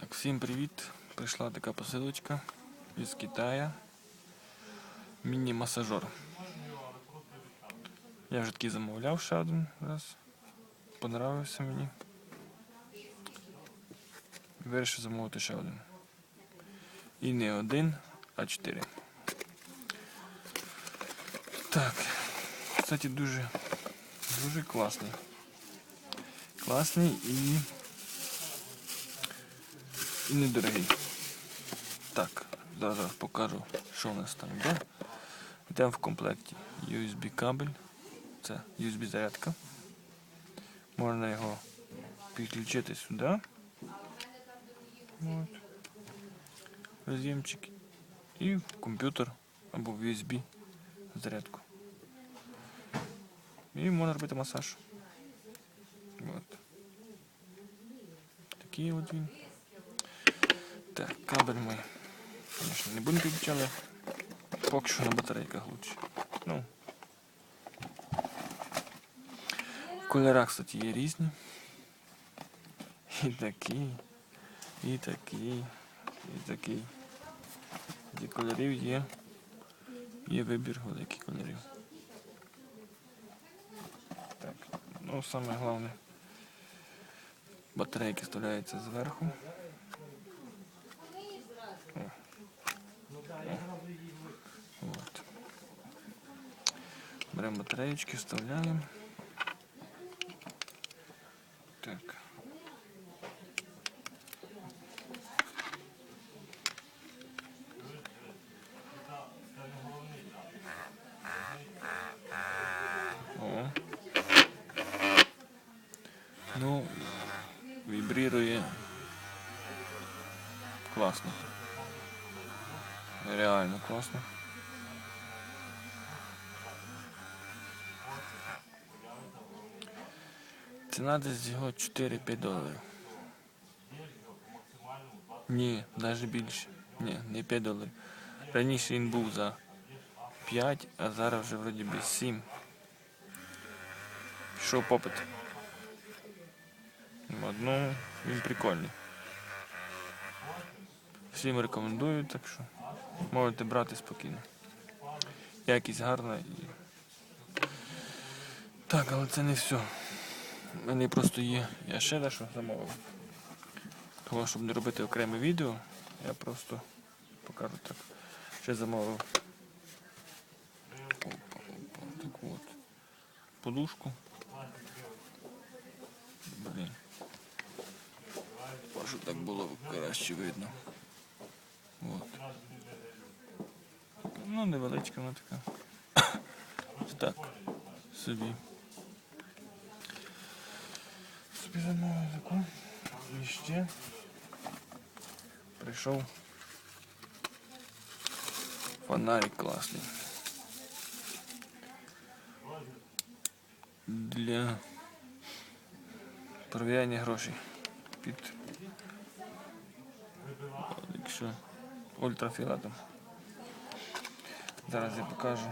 Так, всім привіт. Прийшла така посилочка із Китаю. Міні-масажор. Я вже такий замовляв ще один раз. Понравився мені. Вирішив замовити ще один. І не один, а чотири. Так. Кстати, дуже, дуже класний. Класний і і недорогий. Так, зараз покажу, що у нас там йде. Йдемо в комплекті USB кабель. Це USB зарядка. Можна його підключити сюди. От. Роз'ємчик. І в комп'ютер або в USB зарядку. І можна робити масаж. От. Такий от він. Так, кабель ми, звісно, не будемо підключати. Поки що на батарейках лучше. Ну. Кольора, кстати, є різні. І такі, і такі, і такий. Зі кольорів є. Є вибір великий кольорів. Так, ну саме головне. Батарейки вставляються зверху. Беремо батареечки, вставляємо. Так. О. Ну, вібрірує класно. Реально класно. Ціна десь його 4-5 доларів. Ні, навіть більше. Ні, не 5 доларів. Раніше він був за 5, а зараз вже вроді би 7. Пішов попит. От, Ну, він прикольний. Всім рекомендую, так що можете брати спокійно. Якість гарна. Так, але це не все. У мене просто є. Я ще дещо замовив. Того, щоб не робити окреме відео, я просто покажу так. Ще замовив. Опа, опа, таку от подушку. Блін. Щоб так було краще видно. От. Ну, невеличка вона така. Так. Собі. Собі замовив таку. І ще прийшов фонарик класний. Для провіряння грошей під якщо ультрафіолетом. Зараз я покажу,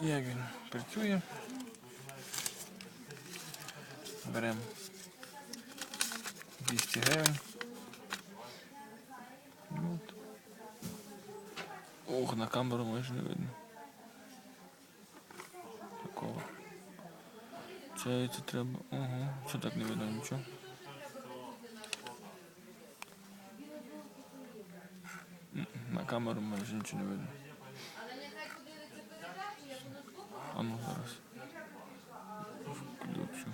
як він працює. Беремо 200 гривень. От. Ох, на камеру майже не видно. Такого. Це, це треба. Ого, що так не видно нічого. На камеру майже нічого не видно. А ну зараз. Включу.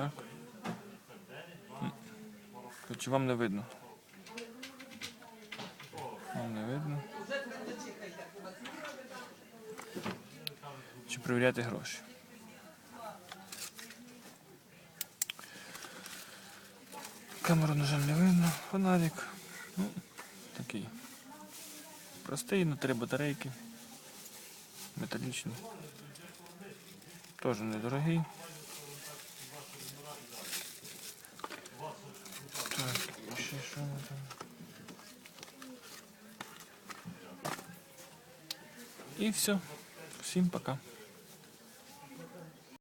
Так. Чи вам не видно? Вам не видно. Чи перевіряти гроші? Камеру, на жаль, не видно. Фонарик. Ну, такий. Простий, на три батарейки. Металічний. Теж недорогий. Ще що ми там? І все. Всім пока.